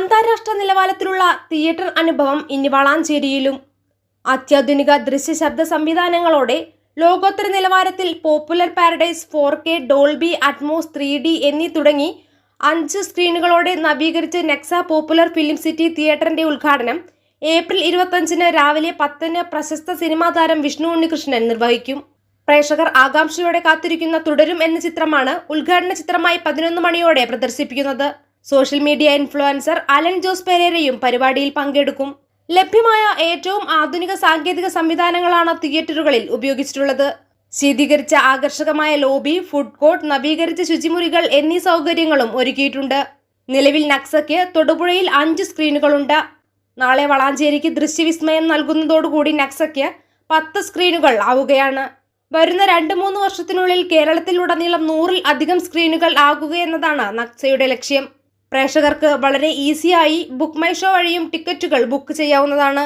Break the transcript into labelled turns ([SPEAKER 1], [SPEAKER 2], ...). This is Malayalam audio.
[SPEAKER 1] അന്താരാഷ്ട്ര നിലവാരത്തിലുള്ള തിയേറ്റർ അനുഭവം ഇനി വളാഞ്ചേരിയിലും. അത്യാധുനിക ദൃശ്യ ശബ്ദ സംവിധാനങ്ങളോടെ ലോകോത്തര നിലവാരത്തിൽ Popular Paradise four K Dolby Atmos three D എന്നീ തുടങ്ങി അഞ്ച് സ്ക്രീനുകളോടെ നവീകരിച്ച നെക്സ പോപ്പുലർ ഫിലിം സിറ്റി തിയേറ്ററിന്റെ ഉദ്ഘാടനം ഏപ്രിൽ ഇരുപത്തഞ്ചിന് രാവിലെ പത്തിന് പ്രശസ്ത സിനിമാ താരം വിഷ്ണു ഉണ്ണികൃഷ്ണൻ നിർവഹിക്കും. പ്രേക്ഷകർ ആകാംക്ഷയോടെ കാത്തിരിക്കുന്ന തുടരും എന്ന ചിത്രമാണ് ഉദ്ഘാടന ചിത്രമായി പതിനൊന്ന് മണിയോടെ പ്രദർശിപ്പിക്കുന്നത്. Social media influencer Alan Jose പെരേരയും പരിപാടിയിൽ പങ്കെടുക്കും. ലഭ്യമായ ഏറ്റവും ആധുനിക സാങ്കേതിക സംവിധാനങ്ങളാണ് തിയേറ്ററുകളിൽ ഉപയോഗിച്ചിട്ടുള്ളത്. ശീതീകരിച്ച ആകർഷകമായ ലോബി ഫുഡ് കോർട്ട് നവീകരിച്ച ശുചിമുറികൾ എന്നീ സൗകര്യങ്ങളും ഒരുക്കിയിട്ടുണ്ട്. നിലവിൽ നക്സയ്ക്ക് തൊടുപുഴയിൽ അഞ്ച് സ്ക്രീനുകളുണ്ട്. നാളെ വളാഞ്ചേരിക്ക് ദൃശ്യവിസ്മയം നൽകുന്നതോടുകൂടി നക്സയ്ക്ക് പത്ത് സ്ക്രീനുകൾ ആവുകയാണ്. വരുന്ന രണ്ട് മൂന്ന് വർഷത്തിനുള്ളിൽ കേരളത്തിലുടനീളം നൂറിൽ അധികം സ്ക്രീനുകൾ ആകുകയെന്നതാണ് നക്സയുടെ ലക്ഷ്യം. പ്രേക്ഷകർക്ക് വളരെ ഈസിയായി ബുക്ക് മൈ ഷോ വഴിയും ടിക്കറ്റുകൾ ബുക്ക് ചെയ്യാവുന്നതാണ്.